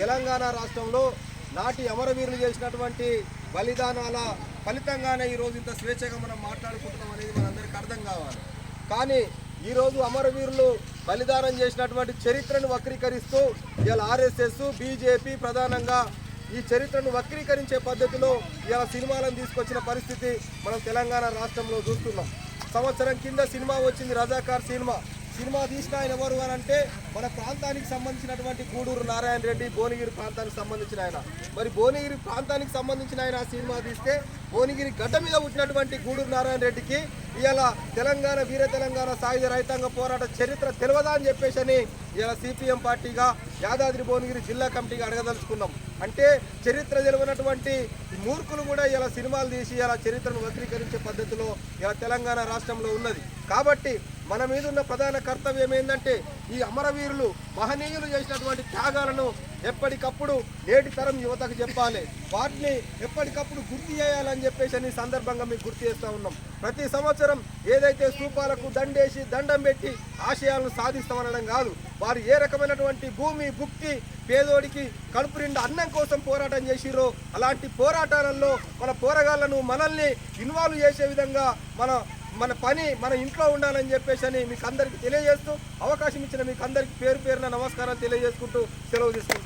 తెలంగాణ రాష్ట్రంలో నాటి అమరవీరులు చేసినటువంటి బలిదానాల ఫలితంగానే ఈరోజు ఇంత స్వేచ్ఛగా మనం మాట్లాడుకుంటున్నాం అనేది మనందరికీ అర్థం కావాలి. కానీ ఈరోజు అమరవీరులు బలిదానం చేసినటువంటి చరిత్రను వక్రీకరిస్తూ ఇవాళ ఆర్ఎస్ఎస్ బీజేపీ ప్రధానంగా ఈ చరిత్రను వక్రీకరించే పద్ధతిలో ఇవాళ సినిమాలను తీసుకొచ్చిన పరిస్థితి మనం తెలంగాణ రాష్ట్రంలో చూస్తున్నాం. సంవత్సరం కింద సినిమా వచ్చింది రజాకార్ సినిమా. సినిమా తీసిన ఆయన ఎవరు అని అంటే మన ప్రాంతానికి సంబంధించినటువంటి గూడూరు నారాయణ రెడ్డి భువనగిరి ప్రాంతానికి సంబంధించిన ఆయన. మరి భువనగిరి ప్రాంతానికి సంబంధించిన ఆయన సినిమా తీస్తే భువనగిరి గడ్డ మీద పుట్టినటువంటి గూడూరు నారాయణ రెడ్డికి ఇలా తెలంగాణ వీర తెలంగాణ సాయుధ రైతాంగ పోరాట చరిత్ర తెలియదా అని చెప్పేసి అని ఇలా సిపిఎం పార్టీగా యాదాద్రి భువనగిరి జిల్లా కమిటీగా అడగదలుచుకున్నాం. అంటే చరిత్ర తెలియనటువంటి మూర్ఖులు కూడా ఇలా సినిమాలు తీసి ఇలా చరిత్రను వక్రీకరించే పద్ధతిలో ఇలా తెలంగాణ రాష్ట్రంలో ఉన్నది. కాబట్టి మన మీద ఉన్న ప్రధాన కర్తవ్యం ఏంటంటే ఈ అమరవీరులు మహనీయులు చేసినటువంటి త్యాగాలను ఎప్పటికప్పుడు నేటి తరం యువతకు చెప్పాలి. వాటిని ఎప్పటికప్పుడు గుర్తు చేయాలని చెప్పేసి అని సందర్భంగా మీకు గుర్తు చేస్తూ ఉన్నాం. ప్రతి సంవత్సరం ఏదైతే స్థూపాలకు దండేసి దండం పెట్టి ఆశయాలను సాధిస్తామనడం కాదు. వారు ఏ రకమైనటువంటి భూమి భుక్తి పేదోడికి కడుపు నిండా అన్నం కోసం పోరాటం చేసిరో అలాంటి పోరాటాలలో మన పోరగాళ్ళను మనల్ని ఇన్వాల్వ్ చేసే విధంగా మన మన పని మన ఇంట్లో ఉండాలని చెప్పేసి అని మీకు అందరికి తెలియజేస్తూ అవకాశం ఇచ్చిన మీకు అందరికి పేరు పేరున నమస్కారాలు తెలియజేసుకుంటూ సెలవు తీసుకుంటాం